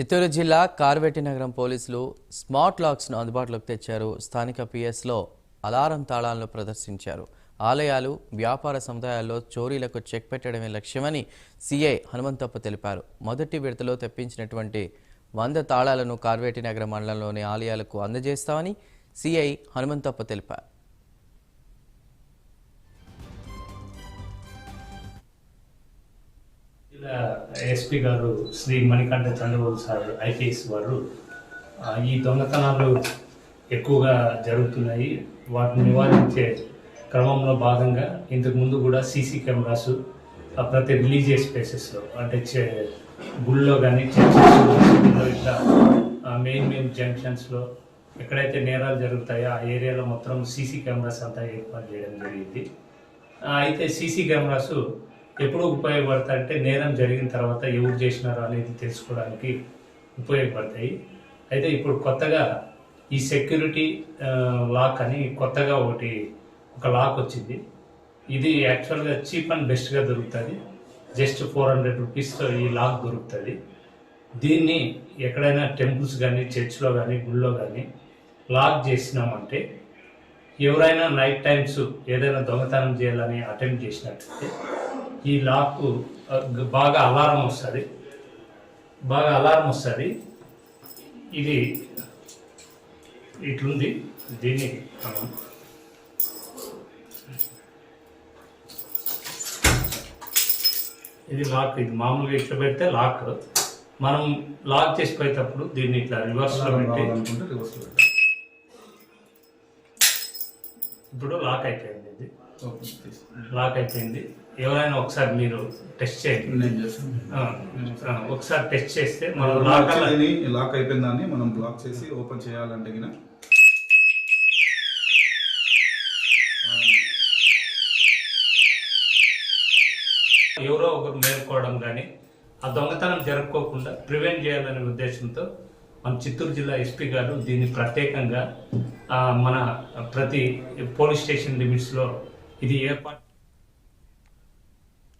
చిత్తూరు జిల్లా కార్వేటి నగరం పోలీసులు స్మార్ట్ లాక్స్ను అందుబాటులోకి తెచ్చారు. స్థానిక పిఎస్లో అలారం తాళాలను ప్రదర్శించారు. ఆలయాలు వ్యాపార సముదాయాల్లో చోరీలకు చెక్ పెట్టడమే లక్ష్యమని సిఐ హనుమంతప్ప తెలిపారు. మొదటి విడతలో తెప్పించినటువంటి వంద తాళాలను కార్వేటి నగర మండలంలోని ఆలయాలకు అందజేస్తామని సిఐ హనుమంతప్ప తెలిపారు. ఇలా ఎస్పీ గారు శ్రీ మణికంఠ చంద్రబాబు సార్ ఐపీఎస్ వారు ఈ దొంగతనాలు ఎక్కువగా జరుగుతున్నాయి. వాటిని నివారించే క్రమంలో భాగంగా ఇంతకు ముందు కూడా సీసీ కెమెరాస్ ప్రతి రిలీజియస్ ప్లేసెస్లో అంటే చే గుళ్ళో కానీ చర్చెస్లో ఇట్లా మెయిన్ మెయిన్ జంక్షన్స్లో ఎక్కడైతే నేరాలు జరుగుతాయో ఆ ఏరియాలో మొత్తం సీసీ కెమెరాస్ అంతా ఏర్పాటు చేయడం జరిగింది. అయితే సీసీ కెమెరాస్ ఎప్పుడు ఉపయోగపడతాయంటే నేరం జరిగిన తర్వాత ఎవరు చేసినారో అనేది తెలుసుకోవడానికి ఉపయోగపడతాయి. అయితే ఇప్పుడు కొత్తగా ఈ సెక్యూరిటీ లాక్ అని కొత్తగా ఒకటి ఒక లాక్ వచ్చింది. ఇది యాక్చువల్గా చీప్ అండ్ బెస్ట్గా దొరుకుతుంది. జస్ట్ ఫోర్ హండ్రెడ్ రూపీస్తో ఈ లాక్ దొరుకుతుంది. దీన్ని ఎక్కడైనా టెంపుల్స్ కానీ చర్చ్లో కానీ గుళ్ళో కానీ లాక్ చేసినామంటే ఎవరైనా నైట్ టైమ్స్ ఏదైనా దొంగతనం చేయాలని అటెంప్ట్ చేసినట్లయితే ఈ లాక్ బాగా అలారం వస్తుంది. బాగా అలారం వస్తుంది. ఇది ఇట్లుంది. దీన్ని మనం ఇది లాక్ ఇది మామూలుగా ఇట్లా పెడితే లాక్. మనం లాక్ చేసి పోయేటప్పుడు దీన్ని ఇట్లా రివర్స్లో పెట్టి అనుకుంటే రివర్స్ పెట్టాలి ఇప్పుడు లాక్ అయిపోయింది ఇది. లాక్ అయిపోయింది. ఎవరైనా ఒకసారి మీరు టెస్ట్ చేయండి. ఒకసారి టెస్ట్ చేస్తే మనం లాక్ లాక్ దాన్ని మనం బ్లాక్ చేసి ఓపెన్ చేయాలంటే గిన ఎవరో ఒకరు మేల్కోవడం కానీ ఆ దొంగతనం జరుపుకోకుండా ప్రివెంట్ చేయాలనే ఉద్దేశంతో మన చిత్తూరు జిల్లా ఎస్పీ గారు దీన్ని ప్రత్యేకంగా ఆ, మన ప్రతి పోలీస్ స్టేషన్ లిమిట్స్లో ఇది ఏర్పాటు